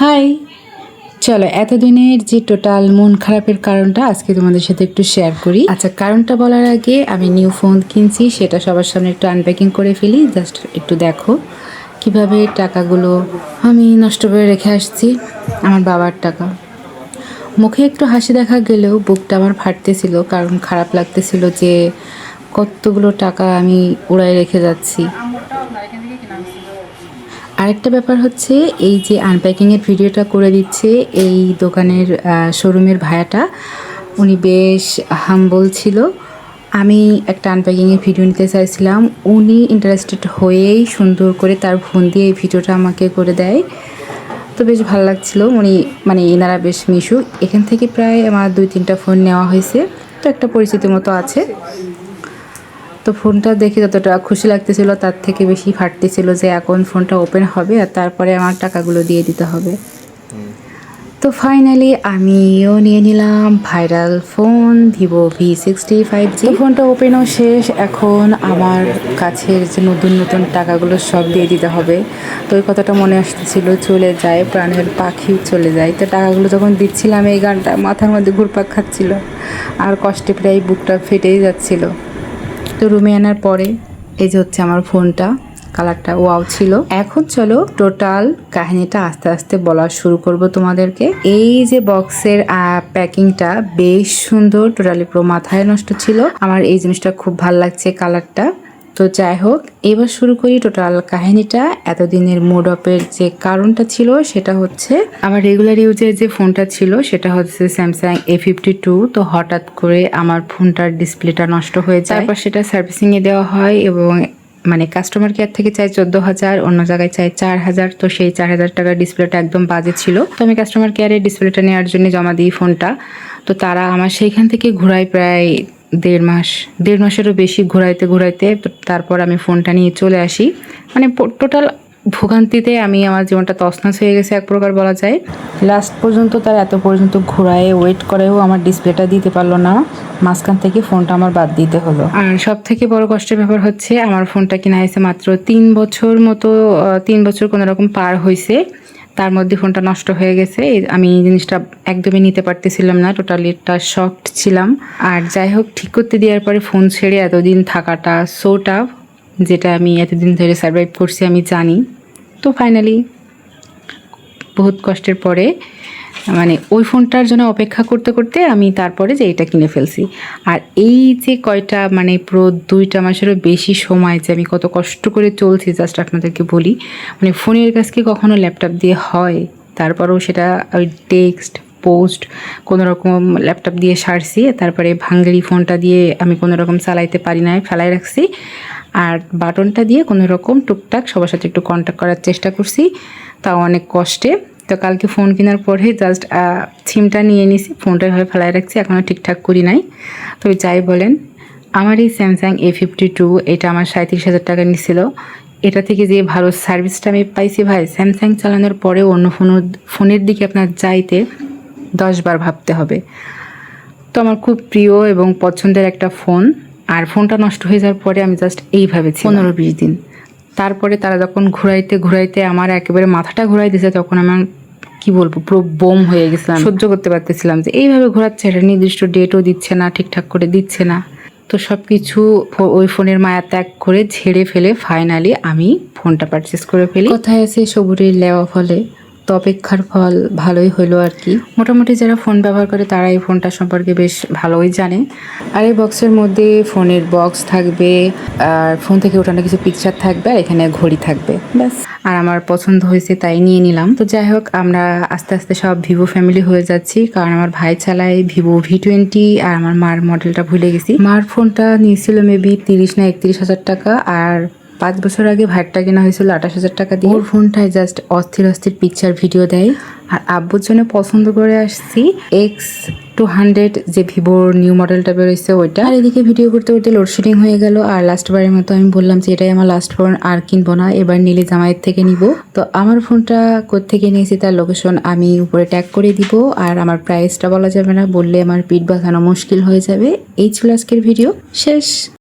High. চলো, এতদিনের যে টোটাল মন খারাপের কারণটা আজকে তোমাদের সাথে একটু শেয়ার করি। আচ্ছা কারণটা বলার আগে আমি নিউ ফোন কিনছি, সেটা সবার সামনে একটু আনপ্যাকিং করে ফেলি জাস্ট একটু দেখো কীভাবে টাকাগুলো আমি নষ্ট করে রেখে আসছি, আমার বাবার টাকা। মুখে একটু হাসি দেখা গেলেও বুকটা আমার ফাটতেছিল, কারণ খারাপ লাগতেছিল যে কতগুলো টাকা আমি উড়াই রেখে যাচ্ছি। আরেকটা ব্যাপার হচ্ছে এই যে আনপ্যাকিংয়ের ভিডিওটা করে দিচ্ছে এই দোকানের শোরুমের ভায়াটা উনি বেশ হাম্বল ছিল। আমি একটা আনপ্যাকিংয়ের ভিডিও নিতে চাইছিলাম। উনি ইন্টারেস্টেড হয়েই সুন্দর করে তার ফোন দিয়ে এই ভিডিওটা আমাকে করে দেয়। তো বেশ ভালো লাগছিল। উনি মানে এনারা বেশ মিশুক। এখান থেকে প্রায় আমার দুই তিনটা ফোন নেওয়া হয়েছে। তো একটা পরিচিতি মতো আছে। তো ফোনটা দেখে যতটা খুশি লাগতেছিল, তার থেকে বেশি ফাটতেছিল যে এখন ফোনটা ওপেন হবে আর তারপরে আমার টাকাগুলো দিয়ে দিতে হবে। তো ফাইনালি আমিও নিয়ে নিলাম viral phone Vivo V sixty five G ফোনটা ওপেনও শেষ, এখন আমার কাছের যে নতুন নতুন টাকাগুলো সব দিয়ে দিতে হবে। তো ওই কথাটা মনে আসতেছিল, চলে যায়, প্রাণের পাখি চলে যায়। তো টাকাগুলো যখন দিচ্ছিলাম, এই গানটা মাথার মধ্যে ঘুরপাক খাচ্ছিল। আর কষ্টে প্রায় বুকটা ফেটেই যাচ্ছিল। তো রুমে আনার পরে, এই যে হচ্ছে আমার ফোনটা কালারটা ওয়াও ছিল। এখন চলো টোটাল কাহিনীটা আস্তে আস্তে বলা শুরু করব তোমাদেরকে। এই যে বক্সের প্যাকিংটা বেশ সুন্দর টোটালি পুরো মাথায় নষ্ট ছিল। আমার এই জিনিসটা খুব ভালো লাগছে কালারটা তো যাই হোক, এবার শুরু করি টোটাল কাহিনীটা। এতদিনের মোড অফের যে কারণটা ছিল, সেটা হচ্ছে আমার রেগুলার ইউজের যে ফোনটা ছিল, সেটা হচ্ছে স্যামসাং এ ফিফটি টু তো হঠাৎ করে আমার ফোনটার ডিসপ্লেটা নষ্ট হয়ে যায়। তারপর সেটা সার্ভিসিংয়ে দেওয়া হয় এবং মানে কাস্টমার কেয়ার থেকে চাই চোদ্দ হাজার অন্য জায়গায় চাই চার হাজার তো সেই চার হাজার টাকার ডিসপ্লেটা একদম বাজে ছিল। তো আমি কাস্টমার কেয়ারে ডিসপ্লেটা নেওয়ার জন্য জমা দিই ফোনটা তো তারা আমার সেইখান থেকে ঘোরায় প্রায় দেড় মাস, দেড় মাসেরও বেশি ঘোরাইতে ঘোরাইতে তারপর আমি ফোনটা নিয়ে চলে আসি। মানে টোটাল ভোগান্তিতে আমি আমার জীবনটা তছনছ হয়ে গেছে এক প্রকার বলা যায়। লাস্ট পর্যন্ত তার এত পর্যন্ত ঘোরায় ওয়েট করেও আমার ডিসপ্লেটা দিতে পারল না। মাঝখান থেকে ফোনটা আমার বাদ দিতে হলো। আর সব থেকে বড় কষ্টের ব্যাপার হচ্ছে, আমার ফোনটা কিনা হয়েছে মাত্র তিন বছর মতো তিন বছর কোনো রকম পার হয়েছে তার মধ্যে ফোনটা নষ্ট হয়ে গেছে। আমি এই জিনিসটা একদমই নিতে পারতেছিলাম না টোটালি একটা শকড ছিলাম। আর যাই হোক, ঠিক করতে দেওয়ার পরে ফোন ছেড়ে এতদিন থাকাটা সো টাফ যেটা আমি এতদিন ধরে সার্ভাইভ করছি, আমি জানি। তো ফাইনালি বহুত কষ্টের পরে মানে ওই ফোনটার জন্য অপেক্ষা করতে করতে আমি তারপরে যে এটা কিনে ফেলছি। আর এই যে কয়টা মানে পুরো দুইটা মাসেরও বেশি সময় যে আমি কত কষ্ট করে চলছি জাস্ট আপনাদেরকে বলি মানে ফোনের কাছকে কখনো ল্যাপটপ দিয়ে হয়? তারপরেও সেটা ওই টেক্সট পোস্ট কোনো রকম ল্যাপটপ দিয়ে সারছি, তারপরে ভাঙ্গারি ফোনটা দিয়ে আমি কোনো রকম চালাইতে পারি না ফেলাই রাখছি। আর বাটনটা দিয়ে কোনো রকম টুকটাক সবার সাথে একটু কন্ট্যাক্ট করার চেষ্টা করছি, তাও অনেক কষ্টে। তো কালকে ফোন কেনার পরে জাস্ট সিমটা নিয়ে নিছি, ফোনটা এভাবে ফেলায় রাখছি এখনও ঠিকঠাক করি নাই। তো যাই বলেন, আমার এই স্যামসাং এ ফিফটি টু এটা আমার সাঁত্রিশ হাজার টাকা নিছিল। এটা থেকে যে ভালো সার্ভিসটা আমি পাইছি ভাই স্যামসাং চালানোর পরেও অন্য ফোন ফোনের দিকে আপনার যাইতে দশবার ভাবতে হবে। তো আমার খুব প্রিয় এবং পছন্দের একটা ফোন, আর ফোনটা নষ্ট হয়ে যাওয়ার পরে আমি জাস্ট এইভাবে পনেরো বিশ দিন। তারপরে তারা যখন ঘুরাইতে ঘুরাইতে আমার একেবারে মাথাটা ঘুরাই দিছে, তখন আমার কি বলব, পুরো বোম হয়ে গেছিলাম। সহ্য করতে পারতেছিলাম যে এইভাবে ঘোরাচ্ছে একটা নির্দিষ্ট ডেটও দিচ্ছে না, ঠিকঠাক করে দিচ্ছে না। তো সব কিছু ওই ফোনের মায়া ত্যাগ করে ঝেড়ে ফেলে ফাইনালি আমি ফোনটা পারচেস করে ফেলি। কোথায় আছে সবুরের লেওয়া ফলে অপেক্ষার ফল ভালোই হলো আর কি। মোটামুটি যারা ফোন ব্যবহার করে তারা এই ফোনটা সম্পর্কে বেশ ভালোই জানে। আর এই বক্সের মধ্যে ফোনের বক্স থাকবে, আর ফোন থেকে ওঠানো কিছু পিকচার থাকবে, আর এখানে ঘড়ি থাকবে, ব্যাস। আর আমার পছন্দ হয়েছে তাই নিয়ে নিলাম। তো যাই হোক, আমরা আস্তে আস্তে সব ভিভো ফ্যামিলি হয়ে যাচ্ছি, কারণ আমার ভাই চালায় ভিভো ভি টোয়েন্টি আর আমার মার মডেলটা ভুলে গেছি। মার ফোনটা নিয়েছিল মেবি তিরিশ না একত্রিশ হাজার টাকা, আর পাঁচ বছর আগে ভাইটটা কেনা হয়েছিল আঠাশ হাজার টাকা দিয়ে। ওর ফোনটায় জাস্ট অস্থির অস্থির পিকচার ভিডিও দেয়। আর আব্বুর জন্য পছন্দ করে আসছি এক্স টু হান্ড্রেড যে ভিভোর নিউ মডেলটা বেরোচ্ছে ওইটা। আর এদিকে ভিডিও করতে করতে লোডশেডিং হয়ে গেল। আর লাস্ট বারের মতো আমি বললাম যে, এটাই আমার লাস্ট ফোন আর কিনবো না। এবার নিলে জামাইয়ের থেকে নিব। তো আমার ফোনটা থেকে নিয়েছি তার লোকেশন আমি উপরে ট্যাগ করে দিব। আর আমার প্রাইসটা বলা যাবে না, বললে আমার পিঠ বাঁধানো মুশকিল হয়ে যাবে। এই ছিল আজকের ভিডিও শেষ।